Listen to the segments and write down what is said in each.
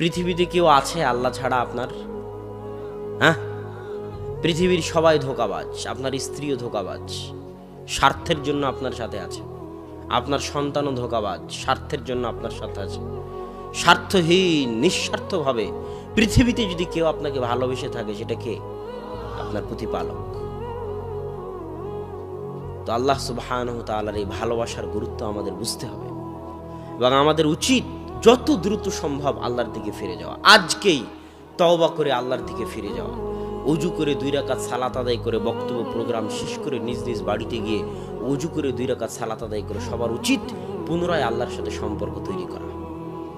পৃথিবীতে কেউ আছে আল্লাহ ছাড়া আপনার? হ্যাঁ? পৃথিবীর সবাই ধোকাবাজ, আপনার স্ত্রীও ধোকাবাজ, স্বার্থের জন্য আপনার সাথে আছে। আপনার সন্তানও ধোকাবাজ, স্বার্থের জন্য আপনার সাথে আছে। স্বার্থহীন, নিঃস্বার্থভাবে পৃথিবীতে যদি কেউ আপনাকে ভালোবেসে থাকে, সেটা কে? আপনার প্রতিপালক। তো আল্লাহ সুবহানাহু তাআলার এই ভালোবাসার গুরুত্ব আমাদের বুঝতে হবে। এবং আমাদের উচিত যত দ্রুত সম্ভব আল্লাহর দিকে ফিরে যাওয়া। আজকেই তওবা করে আল্লাহর দিকে ফিরে যাওয়া। অজু করে দুই রাকাত সালাত আদায় করে বক্তব্য প্রোগ্রাম শেষ করে নিজ নিজ বাড়িতে গিয়ে অজু করে দুই রাকাত সালাত আদায় করে সবার উচিত পুনরায় আল্লাহর সাথে সম্পর্ক তৈরি করা।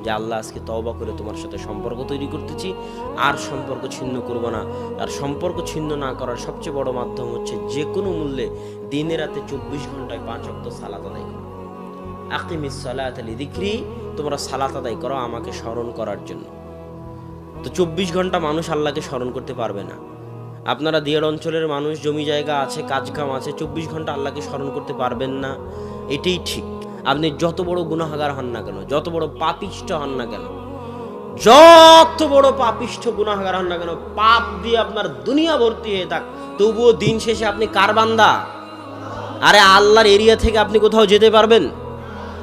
যে আল্লাহ আজকে তওবা করে তোমার সাথে সম্পর্ক তৈরি করতেছি, আর সম্পর্ক ছিন্ন করব না। আর সম্পর্ক ছিন্ন না করার সবচেয়ে বড় মাধ্যম হচ্ছে যে কোনো মূল্যে দিনে রাতে চব্বিশ ঘন্টায় পাঁচ অক্ত সালাত আদায় করা। আকিমিস সালাত আলি দিক্রি তোমরা সালাত আদায় করো আমাকে স্মরণ করার জন্য। তো চব্বিশ ঘণ্টা মানুষ আল্লাহকে স্মরণ করতে পারবে না। আপনারা দিয়ার অঞ্চলের মানুষ, জমি জায়গা আছে কাজ কাম আছে, চব্বিশ ঘণ্টা আল্লাহকে স্মরণ করতে পারবেন না। এটাই ঠিক। আপনি যত বড় গুনাহাগার হন না কেন, যত বড় পাপিষ্ট হন না কেন, যত বড় পাপিষ্ঠ গুনাহাগার হন না কেন, পাপ দিয়ে আপনার দুনিয়া ভর্তি হয়ে থাক। তবুও দিন শেষে আপনি কার বান্দা? আরে আল্লাহর এরিয়া থেকে আপনি কোথাও যেতে পারবেন?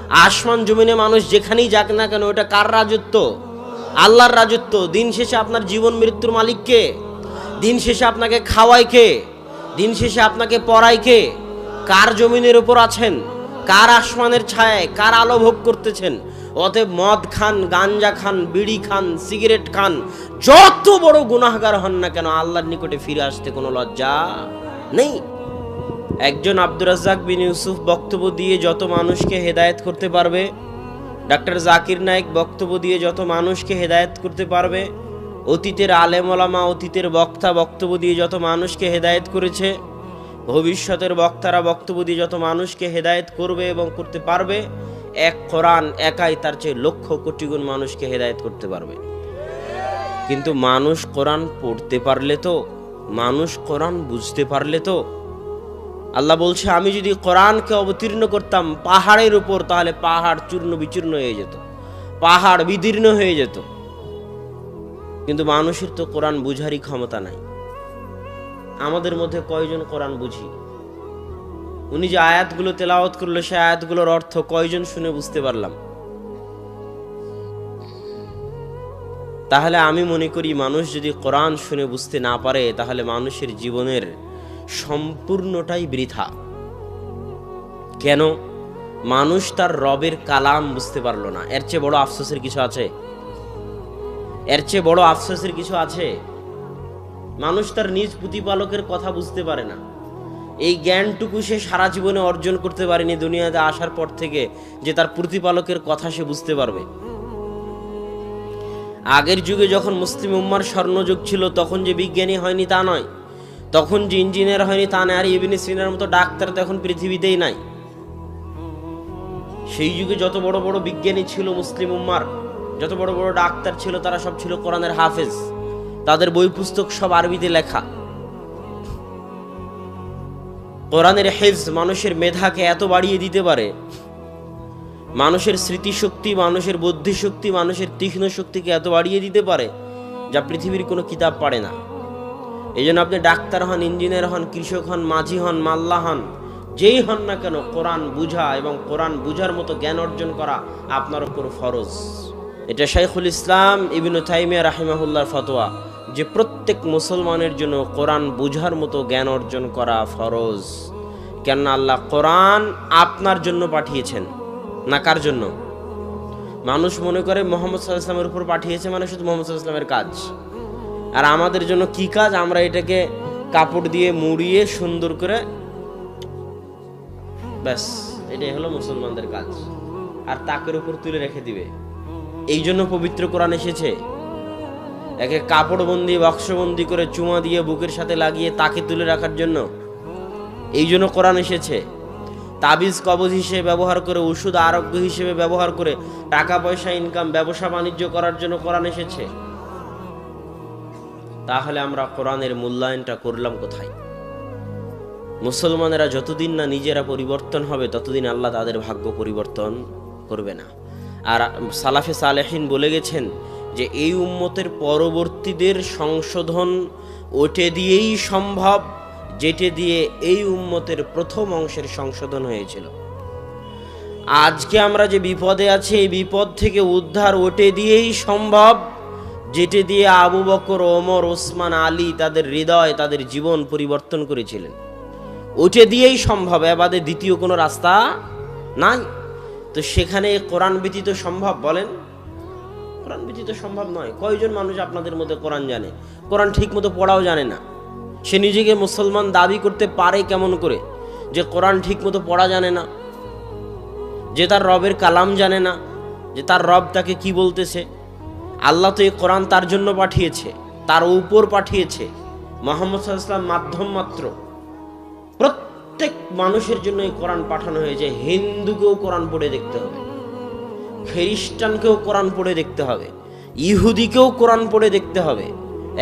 আসমান জমিনে মানুষ যেখানেই যাক না কেন, ওটা কার রাজত্ব? আল্লাহর রাজত্ব। দিন শেষে আপনার জীবন মৃত্যুর মালিক কে? দিন শেষে আপনাকে খাওয়ায় কে? দিন শেষে আপনাকে পড়ায় কে? কার জমিনের উপর আছেন? কার আসমানের ছায়ায়? কার আলো ভোগ করতেছেন? অতএব মদ খান, গাঞ্জা খান, বিড়ি খান, সিগারেট খান, যত বড় গুনাহগার হন না কেন, আল্লাহর নিকটে ফিরে আসতে কোনো লজ্জা নেই। একজন আব্দুর রাজ্জাক বিন ইউসুফ বক্তব্য দিয়ে যত মানুষকে হেদায়েত করতে পারবে, ডাক্তার জাকির নায়েক বক্তব্য দিয়ে যত মানুষকে হেদায়েত করতে পারবে, অতীতের আলেম ওলামা অতীতের বক্তা বক্তব্য দিয়ে যত মানুষকে হেদায়েত করেছে, ভবিষ্যতের বক্তারা বক্তব্য দিয়ে যত মানুষকে হেদায়েত করবে এবং করতে পারবে, এক কোরআন একাই তার চেয়ে লক্ষ কোটি গুণ মানুষকে হেদায়েত করতে পারবে। কিন্তু মানুষ কোরআন পড়তে পারলে তো, মানুষ কোরআন বুঝতে পারলে তো আল্লাহ বলছে, আমি যদি কোরআনকে অবতীর্ণ করতাম, পাহাড়ের উপর, তাহলে পাহাড় চূর্ণ বিচূর্ণ হয়ে যেত। পাহাড় বিদীর্ণ হয়ে যেত। কিন্তু মানুষের তো কোরআন বুঝারই ক্ষমতা নাই। আমাদের মধ্যে কয়জন কোরআন বুঝি? উনি যে আয়াতগুলো তেলাওয়াত করল, সে আয়াতগুলোর অর্থ কয়জন শুনে বুঝতে পারলাম? তাহলে আমি মনে করি, মানুষ যদি কোরআন শুনে বুঝতে না পারে, তাহলে মানুষের জীবনের সম্পূর্ণটাই বৃথা। কেন? মানুষ তার রবের কালাম বুঝতে পারল না। এর চেয়ে বড় আফসোসের কিছু আছে? এর চেয়ে বড় আফসোসের কিছু আছে? মানুষ তার নিজ প্রতিপালকের কথা বুঝতে পারে না। এই জ্ঞানটুকু সে সারা জীবনে অর্জন করতে পারেনি দুনিয়াতে আসার পর থেকে যে তার প্রতিপালকের কথা সে বুঝতে পারবে। আগের যুগে যখন মুসলিম উম্মার স্বর্ণযুগ ছিল, তখন যে বিজ্ঞানী হয়নি তা নয়। তখন যে ইঞ্জিনিয়ার হয়নি, তা নয়। আর ইবিনি সিনার মতো ডাক্তার তো এখন পৃথিবীতেই নাই। সেই যুগে যত বড় বড় বিজ্ঞানী ছিল মুসলিম উম্মার, যত বড় বড় ডাক্তার ছিল, তারা সব ছিল কোরআনের হাফেজ। তাদের বই পুস্তক সব আরবিতে লেখা। কোরআনের হেফজ মানুষের মেধাকে এত বাড়িয়ে দিতে পারে। মানুষের স্মৃতিশক্তি, মানুষের বুদ্ধিশক্তি, মানুষের তীক্ষ্ণ শক্তিকে এত বাড়িয়ে দিতে পারে, যা পৃথিবীর কোনো কিতাব পারে না। এই জন্য আপনি ডাক্তার হন, ইঞ্জিনিয়ার হন, কৃষক হন, মাঝি হন, মাল্লা হন, যেই হন না কেন কোরআন বুঝা এবং কোরআন বুঝার মতো জ্ঞান অর্জন করা আপনার উপর ফরজ। এটা শাইখুল ইসলাম ইবিনু তাইমিয়া রাহিমাহুল্লার ফতোয়া যে প্রত্যেক মুসলমানের জন্য কোরআন বুঝার মতো জ্ঞান অর্জন করা ফরজ। কেন আল্লাহ কোরআন আপনার জন্য পাঠিয়েছেন। না কার জন্য? মানুষ মনে করে মোহাম্মদ সাল্লাহ ইসলামের উপর পাঠিয়েছে মানে শুধু মোহাম্মদ সাল্লাহ ইসলামের কাজ। আর আমাদের জন্য কি কাজ? আমরা এটাকে কাপড় দিয়ে মুড়িয়ে সুন্দর করে ব্যাস, এটাই হলো মুসলমানদের কাজ। আর তাকের উপর তুলে রেখে দিবে। এই জন্য পবিত্র কোরআন এসেছে। একে কাপড় বন্দি বাক্সবন্দি করে চুমা দিয়ে বুকের সাথে লাগিয়ে তাকে তুলে রাখার জন্য। এই জন্য কোরআন এসেছে। তাবিজ, কবজ হিসেবে ব্যবহার করে, ওষুধ, আরোগ্য হিসেবে ব্যবহার করে টাকা পয়সা ইনকাম ব্যবসা বাণিজ্য করার জন্য কোরআন এসেছে। তাহলে আমরা কোরআনের মূল্যায়নটা করলাম কোথায়? মুসলমানেরা যতদিন না নিজেরা পরিবর্তন হবে, ততদিন আল্লাহ তাদের ভাগ্য পরিবর্তন করবে না। আর সালাফে সালেহিন বলে গেছেন যে, এই উম্মতের পরবর্তীদের সংশোধন ওটে দিয়েই সম্ভব, যেটে দিয়ে এই উম্মতের প্রথম অংশের সংশোধন হয়েছিল। আজকে আমরা যে বিপদে আছি, এই বিপদ থেকে উদ্ধার ওটে দিয়েই সম্ভব যেটি দিয়ে আবু বকর, ওমর, ওসমান, আলী তাদের হৃদয়, তাদের জীবন পরিবর্তন করেছিলেন। ওটে দিয়েই সম্ভব, এবাদে দ্বিতীয় কোনো রাস্তা নাই। তো সেখানে কোরআন ব্যতীত সম্ভব বলেন? কোরআন ব্যতীত সম্ভব নয়। কয়জন মানুষ আপনাদের মধ্যে কোরআন জানে? কোরআন ঠিক মতো পড়াও জানে না। সে নিজেকে মুসলমান দাবি করতে পারে কেমন করে? যে কোরআন ঠিক মতো পড়া জানে না। যে তার রবের কালাম জানে না। যে তার রব তাকে কি বলতেছে? আল্লাহ তো এই কোরআন তার জন্য পাঠিয়েছে, তার উপর পাঠিয়েছে। মোহাম্মদ সাল্লাম মাধ্যম মাত্র। প্রত্যেক মানুষের জন্য এই কোরআন পাঠানো হয়েছে, হিন্দুকেও কোরআন পড়ে দেখতে হবে, খ্রিস্টানকেও কোরআন পড়ে দেখতে হবে, ইহুদিকেও কোরআন পড়ে দেখতে হবে।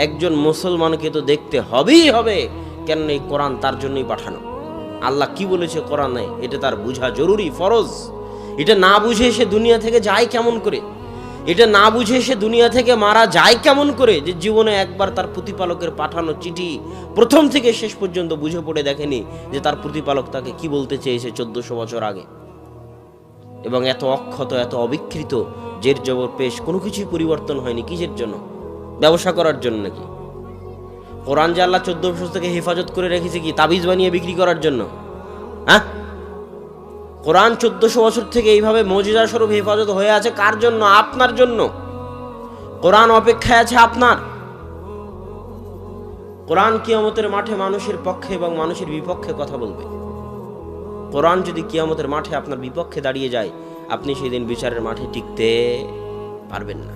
একজন মুসলমানকে তো দেখতে হবেই হবে কেন এই কোরআন তার জন্যই পাঠানো। আল্লাহ কি বলেছে কোরআনে? এটা তার বোঝা জরুরি, ফরজ। এটা না বুঝে সে দুনিয়া থেকে যায় কেমন করে? এটা না বুঝে সে দুনিয়া থেকে মারা যায় কেমন করে? যে জীবনে একবার তার প্রতিপালকের পাঠানো চিঠি প্রথম থেকে শেষ পর্যন্ত বুঝে পড়ে দেখেনি যে তার প্রতিপালক তাকে কি বলতে চেয়েছে চোদ্দশো বছর আগে। এবং এত অক্ষত, এত অবিকৃত, জের জবর পেশ, কোনো কিছুই পরিবর্তন হয়নি। কিসের জন্য? ব্যবসা করার জন্য নাকি? কোরআন যে আল্লাহ চোদ্দ বছর থেকে হেফাজত করে রেখেছে কি? তাবিজ বানিয়ে বিক্রি করার জন্য? হ্যাঁ? কোরআন চোদ্দশো বছর থেকে এইভাবে মজিজা স্বরূপ হেফাজত হয়ে আছে কার জন্য? আপনার জন্য। কোরআন অপেক্ষায় আছে আপনার। কোরআন কিয়ামতের মাঠে মানুষের পক্ষে এবং মানুষের বিপক্ষে কথা বলবে। কোরআন যদি কিয়ামতের মাঠে আপনার বিপক্ষে দাঁড়িয়ে যায়, আপনি সেদিন বিচারের মাঠে টিকতে পারবেন না।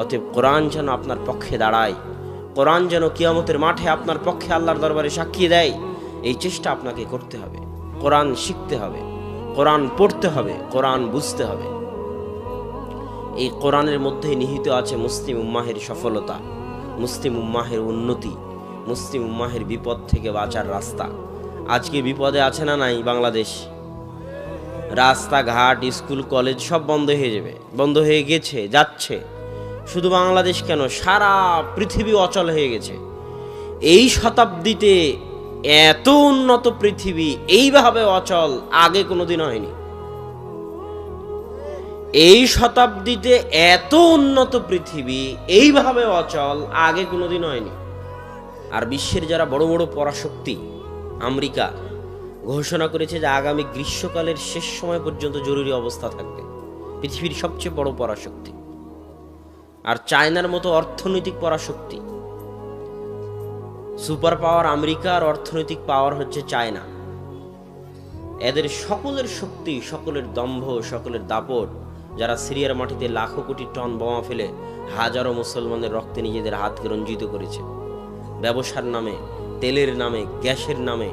অতএব কোরআন যেন আপনার পক্ষে দাঁড়ায়, কোরআন যেন কিয়ামতের মাঠে আপনার পক্ষে আল্লাহর দরবারে সাক্ষী দেয়, এই চেষ্টা আপনাকে করতে হবে। কোরআন শিখতে হবে। কোরআন পড়তে হবে, কোরআন বুঝতে হবে। এই কোরআনের মধ্যে নিহিত আছে মুসলিম উম্মাহের সফলতা, মুসলিম উম্মাহের উন্নতি, মুসলিম উম্মাহের বিপদ থেকে বাঁচার রাস্তা। আজকে বিপদে আছে না নাই বাংলাদেশ? রাস্তাঘাট, স্কুল, কলেজ সব বন্ধ হয়ে যাবে, বন্ধ হয়ে গেছে, যাচ্ছে। শুধু বাংলাদেশ কেন? সারা পৃথিবী অচল হয়ে গেছে। এই শতাব্দীতে এত উন্নত পৃথিবী, এইভাবে অচল আগে কোনোদিন হয়নি। এই শতাব্দীতে এত উন্নত পৃথিবী, এইভাবে অচল আগে কোনোদিন হয়নি। আর বিশ্বের যারা বড় বড় পরাশক্তি, আমেরিকা ঘোষণা করেছে যে আগামী গ্রীষ্মকালের শেষ সময় পর্যন্ত জরুরি অবস্থা থাকবে, পৃথিবীর সবচেয়ে বড় পরাশক্তি। আর চায়নার মতো অর্থনৈতিক পরাশক্তি সুপার পাওয়ার আমেরিকার অর্থনৈতিক পাওয়ার হচ্ছে চায়না। এদের সকলের শক্তি, সকলের দম্ভ, সকলের দাপট, যারা সিরিয়ার মাটিতে লাখো কোটি টন বোমা ফেলে হাজারো মুসলমানের রক্তে নিজেদের হাতকে রঞ্জিত করেছে। ব্যবসার নামে, তেলের নামে, গ্যাসের নামে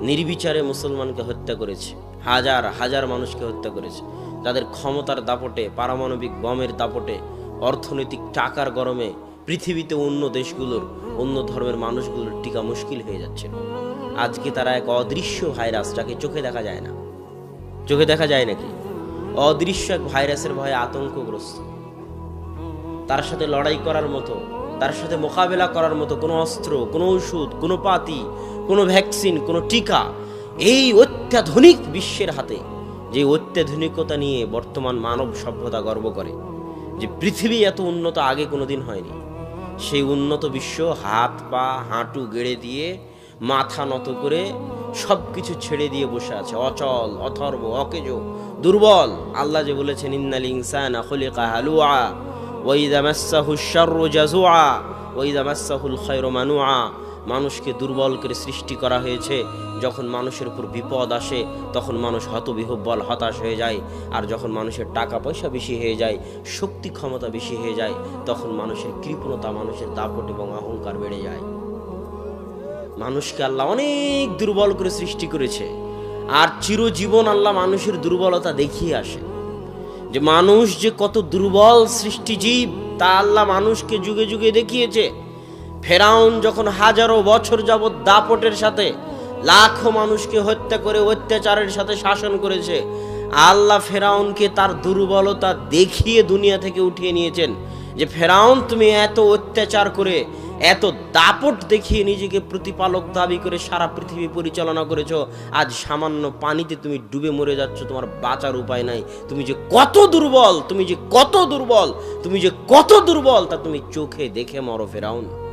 নির্বিচারে মুসলমানকে হত্যা করেছে। হাজার হাজার মানুষকে হত্যা করেছে। তাদের ক্ষমতার দাপটে, পারমাণবিক বমের দাপটে, অর্থনৈতিক টাকার গরমে পৃথিবীতে অন্য দেশগুলোর অন্য ধর্মের মানুষগুলোর টিকা মুশকিল হয়ে যাচ্ছে। আজকে তারা এক অদৃশ্য ভাইরাস যাকে চোখে দেখা যায় না। চোখে দেখা যায় নাকি? অদৃশ্য এক ভাইরাসের ভয়ে আতঙ্কগ্রস্ত। তার সাথে লড়াই করার মতো, তার সাথে মোকাবেলা করার মতো কোনো অস্ত্র, কোনো ওষুধ, কোনো পাতি, কোনো ভ্যাকসিন, কোনো টিকা এই অত্যাধুনিক বিশ্বের হাতে, যে অত্যাধুনিকতা নিয়ে বর্তমান মানব সভ্যতা গর্ব করে, যে পৃথিবী এত উন্নত আগে কোনোদিন হয়নি। সেই উন্নত বিশ্ব হাত, পা, হাঁটু গেড়ে দিয়ে, মাথা নত করে সব কিছু ছেড়ে দিয়ে বসে আছে। অচল, অথর্ব, অকেজ, দুর্বল। আল্লাহ যে বলেছেন, ইন্নাল ইনসান খুলিকা হালুয়া ওয়াইদা মাসাহু শাররু জাজুআ ওয়াইদা মাসাহুল খায়রু মানুআ মানুষকে দুর্বল করে সৃষ্টি করা হয়েছে। যখন মানুষের উপর বিপদ আসে, তখন মানুষ হতবিহব্বল, হতাশ হয়ে যায়। আর যখন মানুষের টাকা পয়সা বেশি হয়ে যায়, শক্তি ক্ষমতা বেশি হয়ে যায়, তখন মানুষের কৃপণতা, মানুষের দাপট এবং অহংকার বেড়ে যায়। মানুষকে আল্লাহ অনেক দুর্বল করে সৃষ্টি করেছে। আর চিরজীবন আল্লাহ মানুষের দুর্বলতা দেখিয়ে আসে। যে মানুষ যে কত দুর্বল সৃষ্টিজীব, তা আল্লাহ মানুষকে যুগে যুগে দেখিয়েছে। ফেরাউন যখন হাজারো বছর যাবৎ দাপটের সাথে লাখো মানুষকে হত্যা করে অত্যাচারের সাথে শাসন করেছে, আল্লাহ ফেরাউনকে তার দুর্বলতা দেখিয়ে দুনিয়া থেকে উঠিয়ে নিয়েছেন যে, ফেরাউন, তুমি এত অত্যাচার করে, এত দাপট দেখিয়ে নিজেকে প্রতিপালক দাবি করে সারা পৃথিবী পরিচালনা করেছ, আজ সামান্য পানিতে তুমি ডুবে মরে যাচ্ছ, তোমার বাঁচার উপায় নাই। তুমি যে কত দুর্বল, তুমি যে কত দুর্বল, তুমি যে কত দুর্বল, তা তুমি চোখে দেখে মরো ফেরাউন।